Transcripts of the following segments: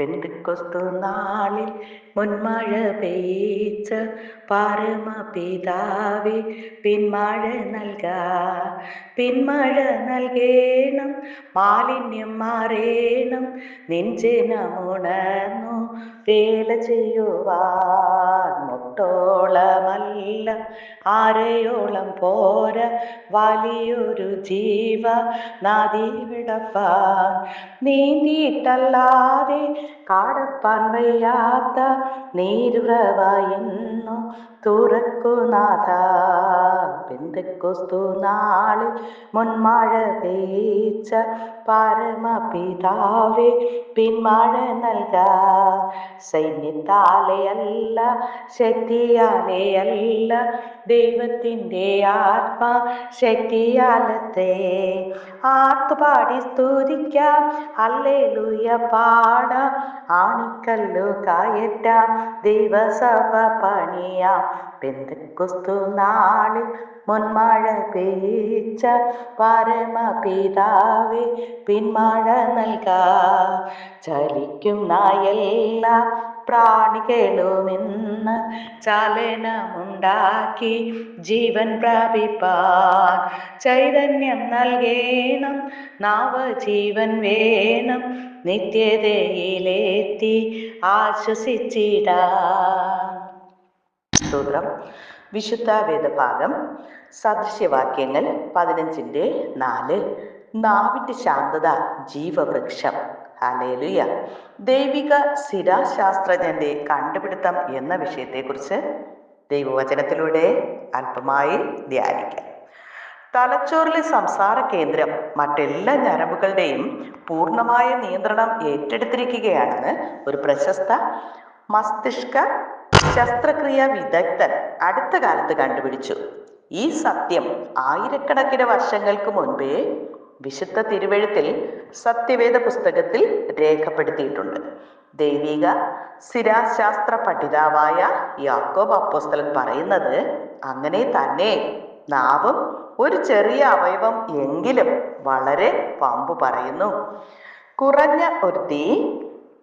പെന്തുക്കൊസ്തു നാളിൽ മുൻമഴ പെയ്ച്ച പരമപിതാവേ പിന്മഴ നൽക പിന്മഴ നൽകേണം മാലിന്യം മാറേണം നെഞ്ചിനമുണർന്നു വേല ചെയ്യുവാൻ മുട്ടോളമല്ല ആരെയോളം പോര വലിയൊരു ജീവ നദി വിടപ്പാൻ. നീന്തിയിട്ടല്ലാതെ കാടപ്പാൻ വയ്യാത്ത നീരുറവായെന്നു തുറക്കുനാഥ പെന്തക്കൊസ്തു നാളിൽ മുൻമഴ പെയ്ച്ച പരമപിതാവേ പിന്മഴ നൽക. സൈന്യത്താലെയല്ല ശക്തിയാലെയല്ല ദൈവത്തിന്റെ ആത്മാ ശക്തിയാലത്തെ. ആർത്തുപാടി സ്തുതിക്കാം. അല്ലേലൂയ പാട. ആണിക്കല്ലു കയറ്റാം. ദൈവസഭ പണിയാം. പെന്തക്കുസ്തു നാളിൽ മുൻമഴ പെയ്ച്ച പരമപിതാവേ പിന്മഴ നൽകാ. ചലിക്കും എല്ലാ പ്രാണികളുമിന്ന് ചലനമുണ്ടാക്കി ജീവൻ പ്രാപിപ്പാൻ ചൈതന്യം നൽകേണം നവജീവൻ വേണം നിത്യതയിലെത്തി ആശ്വസിച്ചിടാ സ്തോത്രം. വിശുദ്ധ വേദഭാഗം സദൃശ്യവാക്യങ്ങൾ പതിനഞ്ചിന്റെ നാല്. നാവിന്റെ ശാന്തത ജീവവൃക്ഷം. അലേലുയ ദൈവിക സ്ഥിരാശാസ്ത്രജ്ഞന്റെ കണ്ടുപിടുത്തം എന്ന വിഷയത്തെക്കുറിച്ച് ദൈവവചനത്തിലൂടെ അല്പമായി ധ്യാനിക്കാം. തലച്ചോറിലെ സംസാര കേന്ദ്രം മറ്റെല്ലാ ഞരമ്പുകളുടെയും പൂർണമായ നിയന്ത്രണം ഏറ്റെടുത്തിരിക്കുകയാണെന്ന് ഒരു പ്രശസ്ത മസ്തിഷ്ക ശസ്ത്രക്രിയ വിദഗ്ധൻ അടുത്ത കാലത്ത് കണ്ടുപിടിച്ചു. ഈ സത്യം ആയിരക്കണക്കിന് വർഷങ്ങൾക്ക് മുൻപേ വിശുദ്ധ തിരുവഴുത്തിൽ സത്യവേദ പുസ്തകത്തിൽ രേഖപ്പെടുത്തിയിട്ടുണ്ട്. ദൈവിക സ്ഥിരാശാസ്ത്ര പഠിതാവായ യാക്കോബ് അപ്പോസ്തലൻ പറയുന്നത് അങ്ങനെ തന്നെ നാവും ഒരു ചെറിയ അവയവം എങ്കിലും വളരെ പമ്പ് പറയുന്നു. കുറഞ്ഞ ഒരു തീ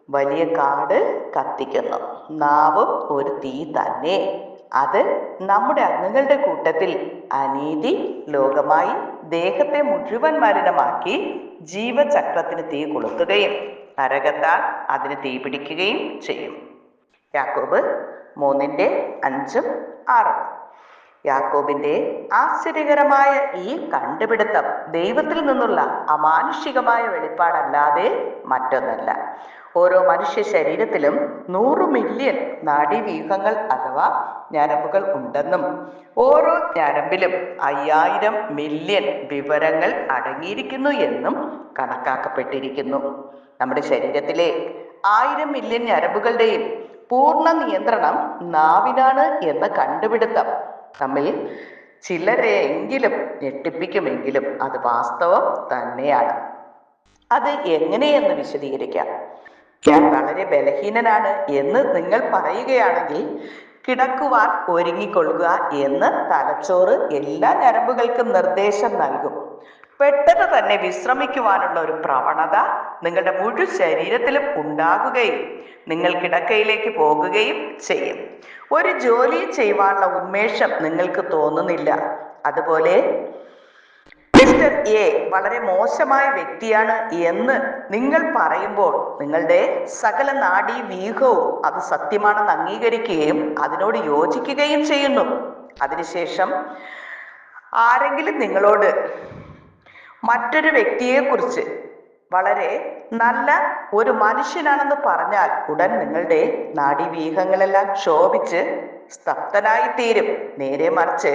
വലിയ കാട് കത്തിക്കുന്നു. നാവും ഒരു തീ തന്നെ. അത് നമ്മുടെ അംഗങ്ങളുടെ കൂട്ടത്തിൽ അനീതി ലോകമായി ദേഹത്തെ മുഴുവൻ മലിനമാക്കി ജീവചക്രത്തിന് തീ കൊളുത്തുകയും നരകത്താൽ അതിന് തീ പിടിക്കുകയും ചെയ്യും. യാക്കോബ് മൂന്നിന്റെ അഞ്ചും ആറും. യാക്കോബിന്റെ ആശ്ചര്യകരമായ ഈ കണ്ടുപിടുത്തം ദൈവത്തിൽ നിന്നുള്ള അമാനുഷികമായ വെളിപ്പാടല്ലാതെ മറ്റൊന്നല്ല. ഓരോ മനുഷ്യ ശരീരത്തിലും നൂറ് മില്യൺ നാഡീവ്യൂഹങ്ങൾ അഥവാ ഞരമ്പുകൾ ഉണ്ടെന്നും ഓരോ ഞരമ്പിലും അയ്യായിരം മില്യൺ വിവരങ്ങൾ അടങ്ങിയിരിക്കുന്നു എന്നും കണക്കാക്കപ്പെട്ടിരിക്കുന്നു. നമ്മുടെ ശരീരത്തിലെ ആയിരം മില്യൺ ഞരമ്പുകളുടെയും പൂർണ നിയന്ത്രണം നാവിനാണ് എന്ന കണ്ടുപിടുത്തം നമ്മിൽ ചിലരെ എങ്കിലും ഞെട്ടിപ്പിക്കുമെങ്കിലും അത് വാസ്തവം തന്നെയാണ്. അത് എങ്ങനെയെന്ന് വിശദീകരിക്കാം. ഞാൻ വളരെ ബലഹീനനാണ് എന്ന് നിങ്ങൾ പറയുകയാണെങ്കിൽ കിടക്കുവാൻ ഒരുങ്ങിക്കൊള്ളുക എന്ന് തലച്ചോറ് എല്ലാ ഞരമ്പുകൾക്കും നിർദ്ദേശം നൽകും. പെട്ടെന്ന് തന്നെ വിശ്രമിക്കുവാനുള്ള ഒരു പ്രവണത നിങ്ങളുടെ മുഴുവൻ ശരീരത്തിലും ഉണ്ടാകുകയും നിങ്ങൾ കിടക്കയിലേക്ക് പോകുകയും ചെയ്യും. ഒരു ജോലി ചെയ്യുവാനുള്ള ഉന്മേഷം നിങ്ങൾക്ക് തോന്നുന്നില്ല. അതുപോലെ മിസ്റ്റർ എ വളരെ മോശമായ വ്യക്തിയാണ് എന്ന് നിങ്ങൾ പറയുമ്പോൾ നിങ്ങളുടെ സകല നാഡീ വ്യൂഹവും അത് സത്യമാണെന്ന് അംഗീകരിക്കുകയും അതിനോട് യോജിക്കുകയും ചെയ്യുന്നു. അതിനുശേഷം ആരെങ്കിലും നിങ്ങളോട് മറ്റൊരു വ്യക്തിയെക്കുറിച്ച് വളരെ നല്ല ഒരു മനുഷ്യനാണെന്ന് പറഞ്ഞാൽ ഉടൻ നിങ്ങളുടെ നാഡീവ്യൂഹങ്ങളെല്ലാം ക്ഷോഭിച്ച് സ്തബ്ധനായി തീരും നേരെ മറിച്ച്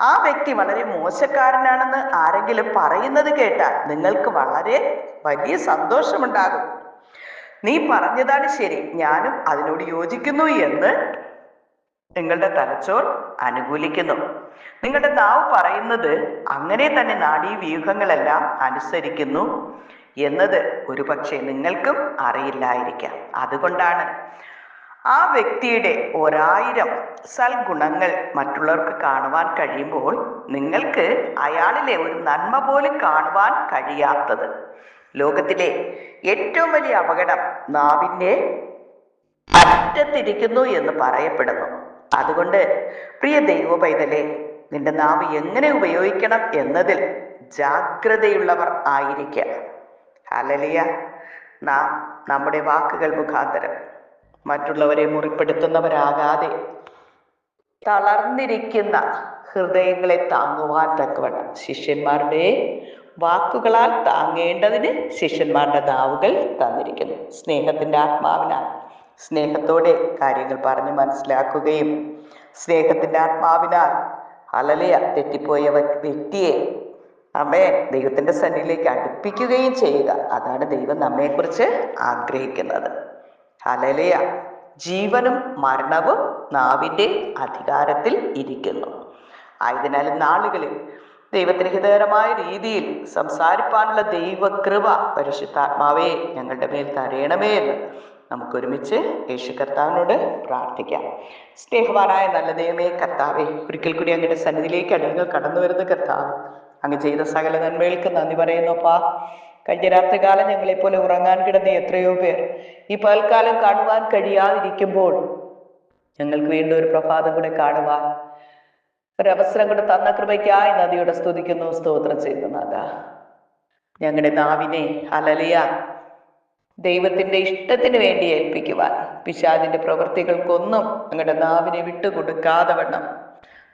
ആ വ്യക്തി വളരെ മോശക്കാരനാണെന്ന് ആരെങ്കിലും പറയുന്നത് കേട്ടാൽ നിങ്ങൾക്ക് വളരെ വലിയ സന്തോഷമുണ്ടാകും. നീ പറഞ്ഞതാണ് ശരി. ഞാനും അതിനോട് യോജിക്കുന്നു എന്ന് നിങ്ങളുടെ തലച്ചോർ അനുകൂലിക്കുന്നു. നിങ്ങളുടെ നാവ് പറയുന്നത് അങ്ങനെ തന്നെ നാഡീവ്യൂഹങ്ങളെല്ലാം അനുസരിക്കുന്നു എന്നത് ഒരു പക്ഷേ നിങ്ങൾക്കും അറിയില്ലായിരിക്കാം. അതുകൊണ്ടാണ് ആ വ്യക്തിയുടെ ഒരായിരം സൽഗുണങ്ങൾ മറ്റുള്ളവർക്ക് കാണുവാൻ കഴിയുമ്പോൾ നിങ്ങൾക്ക് അയാളിലെ ഒരു നന്മ പോലും കാണുവാൻ കഴിയാത്തത്. ലോകത്തിലെ ഏറ്റവും വലിയ അപകടം നാവിന്റെ അറ്റത്തിരിക്കുന്നു എന്ന് പറയപ്പെടുന്നു. അതുകൊണ്ട് പ്രിയ ദൈവ പൈതലെ നിന്റെ നാവ് എങ്ങനെ ഉപയോഗിക്കണം എന്നതിൽ ജാഗ്രതയുള്ളവർ ആയിരിക്കുക അലലിയ നാം നമ്മുടെ വാക്കുകൾ മുഖാന്തരം മറ്റുള്ളവരെ മുറിപ്പെടുത്തുന്നവരാകാതെ തളർന്നിരിക്കുന്ന ഹൃദയങ്ങളെ താങ്ങുവാൻ തക്കവണ്ണം ശിഷ്യന്മാരുടെ വാക്കുകളാൽ താങ്ങേണ്ടതിന് ശിഷ്യന്മാരുടെ നാവുകൾ തന്നിരിക്കുന്നു. സ്നേഹത്തിന്റെ ആത്മാവിനാൽ സ്നേഹത്തോടെ കാര്യങ്ങൾ പറഞ്ഞ് മനസ്സിലാക്കുകയും സ്നേഹത്തിന്റെ ആത്മാവിനാൽ അലലയ തെറ്റിപ്പോയ വ്യക്തിയെ നമ്മെ ദൈവത്തിന്റെ സന്നിധിയിലേക്ക് അടുപ്പിക്കുകയും ചെയ്യുക. അതാണ് ദൈവം നമ്മെക്കുറിച്ച് ആഗ്രഹിക്കുന്നത്. അലലയ ജീവനും മരണവും നാവിന്റെ അധികാരത്തിൽ ഇരിക്കുന്നു. ആയതിനാൽ നാളുകളിൽ ദൈവത്തിന് ഹിതകരമായ രീതിയിൽ സംസാരിപ്പാനുള്ള ദൈവകൃപ പരിശുദ്ധാത്മാവേ ഞങ്ങളുടെ മേൽ തരയണമേ എന്ന് നമുക്കൊരുമിച്ച് യേശു കർത്താവിനോട് പ്രാർത്ഥിക്കാം. സ്നേഹവാനായ നല്ല ദൈവമേ കർത്താവേ ഒരിക്കൽ കൂടി അങ്ങയുടെ സന്നിധിയിലേക്ക് അടങ്ങൾ കടന്നു വരുന്ന കർത്താവ് അങ്ങ് ചെയ്ത സകല നന്മകൾക്ക് നന്ദി പറയുന്നപ്പാ. കഴിഞ്ഞ രാത്രികാലം ഞങ്ങളെപ്പോലെ ഉറങ്ങാൻ കിടന്ന എത്രയോ പേർ ഈ പകൽക്കാലം കാണുവാൻ കഴിയാതിരിക്കുമ്പോൾ ഞങ്ങൾക്ക് വീണ്ടും ഒരു പ്രഭാതം കൂടെ കാണുവാൻ ഒരവസരം കൂടെ തന്ന കൃപയ്ക്കായി നദിയുടെ സ്തുതിക്കുന്നു സ്തോത്രം ചെയ്യുന്നു നാഥ. ഞങ്ങളുടെ നാവിനെ അലലിയ ദൈവത്തിന്റെ ഇഷ്ടത്തിന് വേണ്ടി ഏൽപ്പിക്കുവാൻ. പിശാദിന്റെ പ്രവൃത്തികൾക്കൊന്നും അങ്ങയുടെ നാവിനെ വിട്ടുകൊടുക്കാതെ വണ്ണം.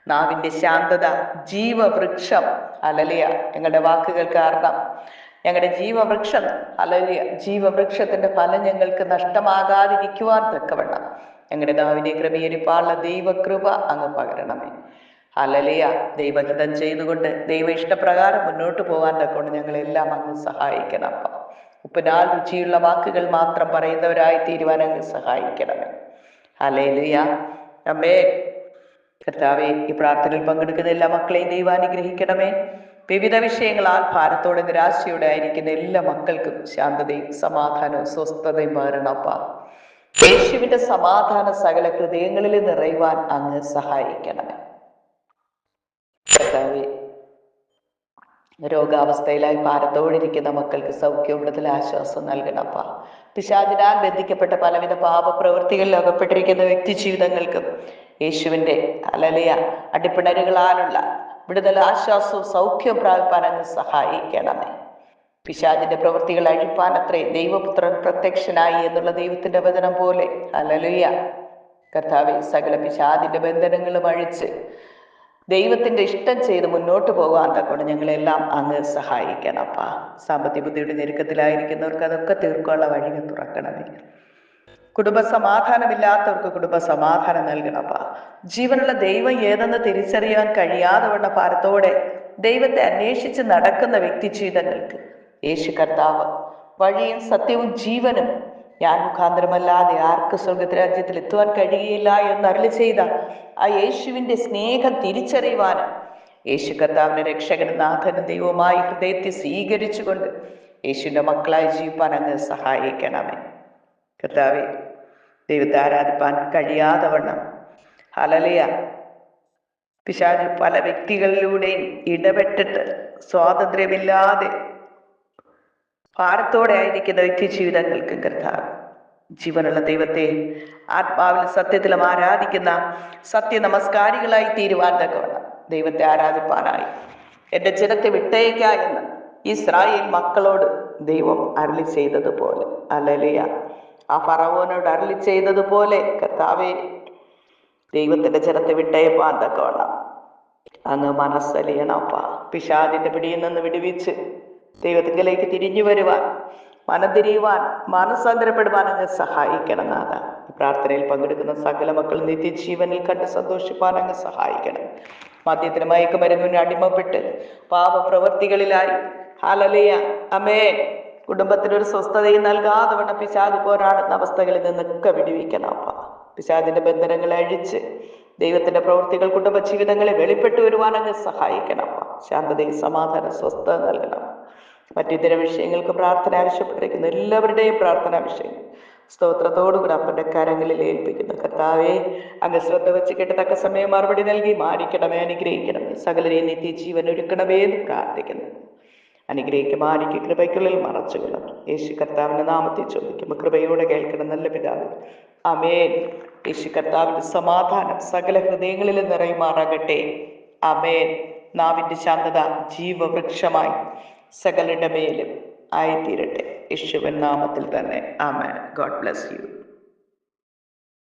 നാവിന്റെ ശാന്തത ജീവവൃക്ഷം അലലിയ ഞങ്ങളുടെ വാക്കുകൾ കാരണം. ഞങ്ങളുടെ ജീവവൃക്ഷം അലലിയ ജീവവൃക്ഷത്തിന്റെ ഫലം ഞങ്ങൾക്ക് നഷ്ടമാകാതിരിക്കുവാൻ തക്കവണ്ണം. ഞങ്ങളുടെ നാവിനെ ക്രമീകരിപ്പാനുള്ള ദൈവകൃപ അങ്ങ് പകരണമേ. അലലിയ ദൈവഹിതം ചെയ്തുകൊണ്ട് ദൈവ ഇഷ്ടപ്രകാരം മുന്നോട്ട് പോകാൻ തക്കൊണ്ട് ഞങ്ങളെല്ലാം അങ്ങ് സഹായിക്കണം അപ്പ ഉപ്പിനാൽ രുചിയുള്ള വാക്കുകൾ മാത്രം പറയുന്നവരായി തീരുവാൻ അങ്ങ് സഹായിക്കണമേ. അലേലുയ അമ്മേ കർത്താവെ ഈ പ്രാർത്ഥനയിൽ പങ്കെടുക്കുന്ന എല്ലാ മക്കളെയും ദൈവം അനുഗ്രഹിക്കണമേ. വിവിധ വിഷയങ്ങളാൽ ഭാരത്തോടെ നിരാശയോടെ ആയിരിക്കുന്ന എല്ലാ മക്കൾക്കും ശാന്തതയും സമാധാനവും സ്വസ്ഥതയും പകരണപ്പ യേശുവിന്റെ സമാധാന സകല ഹൃദയങ്ങളിൽ നിറയുവാൻ അങ്ങ് സഹായിക്കണമേ കർത്താവെ രോഗാവസ്ഥയിലായി ഭാരത്തോടിരിക്കുന്ന മക്കൾക്ക് സൗഖ്യം വിടുതൽ ആശ്വാസം നൽകണപ്പ പിശാചിനാൽ ബന്ധിക്കപ്പെട്ട പലവിധ പാപപ്രവൃത്തികളിൽ അകപ്പെട്ടിരിക്കുന്ന വ്യക്തി ജീവിതങ്ങൾക്കും യേശുവിന്റെ അലലിയ അടിപ്പിണരുകളാലുള്ള വിടുതൽ ആശ്വാസവും സൗഖ്യവും പ്രാപിപ്പാൻ അങ്ങ് സഹായിക്കണമേ. പിശാചിന്റെ പ്രവൃത്തികൾ അഴിപ്പാൻ അത്രേ ദൈവപുത്രൻ പ്രത്യക്ഷനായി എന്നുള്ള ദൈവത്തിന്റെ വചനം പോലെ. അലലുയ. കർത്താവ് സകല പിശാദിന്റെ ബന്ധനങ്ങളും അഴിച്ച് ദൈവത്തിന്റെ ഇഷ്ടം ചെയ്ത് മുന്നോട്ട് പോകാൻ തക്കൊണ്ട് ഞങ്ങളെല്ലാം അങ്ങ് സഹായിക്കണപ്പാ സാമ്പത്തിക ബുദ്ധിയുടെ ഞെരുക്കത്തിലായിരിക്കുന്നവർക്ക് അതൊക്കെ തീർക്കാനുള്ള വഴികൾ തുറക്കണമേ. കുടുംബ സമാധാനമില്ലാത്തവർക്ക് കുടുംബ സമാധാനം നൽകണപ്പാ ജീവനുള്ള ദൈവം ഏതെന്ന് തിരിച്ചറിയാൻ കഴിയാതെ വണ്ണ ഭാരത്തോടെ ദൈവത്തെ അന്വേഷിച്ച് നടക്കുന്ന വ്യക്തി ജീവിതങ്ങൾക്ക് യേശു കർത്താവ് വഴിയും സത്യവും ജീവനും ഞാൻ മുഖാന്തരമല്ലാതെ ആർക്ക് സ്വർഗത്തിൽ രാജ്യത്തിൽ എത്തുവാൻ കഴിയുകയില്ല എന്ന് അരുളി ചെയ്ത ആ യേശുവിന്റെ സ്നേഹം തിരിച്ചറിയുവാനും യേശു കർത്താവിനെ രക്ഷകനും നാഥനും ദൈവവുമായി ഹൃദയത്തെ സ്വീകരിച്ചുകൊണ്ട് യേശുവിന്റെ മക്കളായി ജീവിപ്പാൻ അങ്ങ് സഹായിക്കണമേ. കർത്താവെ ദൈവത്തെ ആരാധിപ്പാൻ കഴിയാതെ വണ്ണം ഹലലിയ പിശാച് പല വ്യക്തികളിലൂടെയും ഇടപെട്ടിട്ട് സ്വാതന്ത്ര്യമില്ലാതെ ഭാരത്തോടെ ആയിരിക്കുന്ന നിത്യ ജീവിതങ്ങൾക്ക് കർത്താവ് ജീവനുള്ള ദൈവത്തെ ആത്മാവിൽ സത്യത്തിലും ആരാധിക്കുന്ന സത്യ നമസ്കാരികളായി തീരുവാൻ തക്കവണ്ണം ദൈവത്തെ ആരാധിപ്പാനായി. എന്റെ ജനത്തെ വിട്ടേക്ക ഇസ്രായേൽ മക്കളോട് ദൈവം അരളി ചെയ്തതുപോലെ. അലലിയ ആ ഫറവോനോട് അരളി ചെയ്തതുപോലെ കർത്താവെ ദൈവത്തിന്റെ ജനത്തെ വിട്ടയപ്പാൻ തക്കവണ്ണം. അങ്ങ് മനസ്സലിയണപ്പാ പിശാദിന്റെ പിടിയിൽ നിന്ന് വിടുവിച്ച് ദൈവത്തിങ്കിലേക്ക് തിരിഞ്ഞു വരുവാൻ മനം മനസ്സാന്തരപ്പെടുവാൻ അങ്ങ് സഹായിക്കണം നാഥ. പ്രാർത്ഥനയിൽ പങ്കെടുക്കുന്ന സകല മക്കൾ നിത്യജീവനിൽ കണ്ട് സന്തോഷിപ്പാൻ അങ്ങ് സഹായിക്കണം. മദ്യത്തിന് മയക്കുമരുന്നിന് അടിമപ്പെട്ട് പാപപ്രവൃത്തികളിലായി ഹാലലിയ അമേ കുടുംബത്തിനൊരു സ്വസ്ഥതയും നൽകാതെ വണ്ണം പിശാദ് പോരാടുന്ന അവസ്ഥകളിൽ നിന്നൊക്കെ വിടുവിക്കണം അപ്പ. പിശാദിന്റെ ബന്ധനങ്ങളെ അഴിച്ച് ദൈവത്തിന്റെ പ്രവൃത്തികൾ കുടുംബജീവിതങ്ങളെ വെളിപ്പെട്ടു വരുവാൻ അങ്ങ് സഹായിക്കണം ശാന്തതയും സമാധാന സ്വസ്ഥത നൽകണം. മറ്റിതര വിഷയങ്ങൾക്ക് പ്രാർത്ഥന ആവശ്യപ്പെട്ടിരിക്കുന്ന. എല്ലാവരുടെയും പ്രാർത്ഥനാ വിഷയങ്ങൾ. സ്തോത്രത്തോടുകൂടി അപ്പന്റെ കരങ്ങളിൽ ഏൽപ്പിക്കുന്നു. കർത്താവെ അങ്ങ് ശ്രദ്ധ വെച്ച് കേട്ടത്തക്ക സമയം മറുപടി നൽകി മാനിക്കണമേ അനുഗ്രഹിക്കണമേ. സകലരെയും നിത്യ ജീവൻ ഒരുക്കണമേ എന്ന് പ്രാർത്ഥിക്കുന്നു. അനുഗ്രഹിക്കുമാനിക്ക് കൃപയ്ക്കുള്ളിൽ മറച്ചുകൊള്ളും യേശു കർത്താവിന്റെ നാമത്തെ ചോദിക്കുമ്പോൾ കൃപയോടെ കേൾക്കണം നല്ല പിതാവ്. അമേൻ യേശു കർത്താവിന്റെ സമാധാനം സകല ഹൃദയങ്ങളിൽ നിറയുമാറാകട്ടെ. അമേൻ നാവിന്റെ ശാന്തത ജീവവൃക്ഷമായി. സകലരുടെ മേലും ആയിത്തീരട്ടെ. യേശുവൻ നാമത്തിൽ തന്നെ. ആമേൻ. God bless you.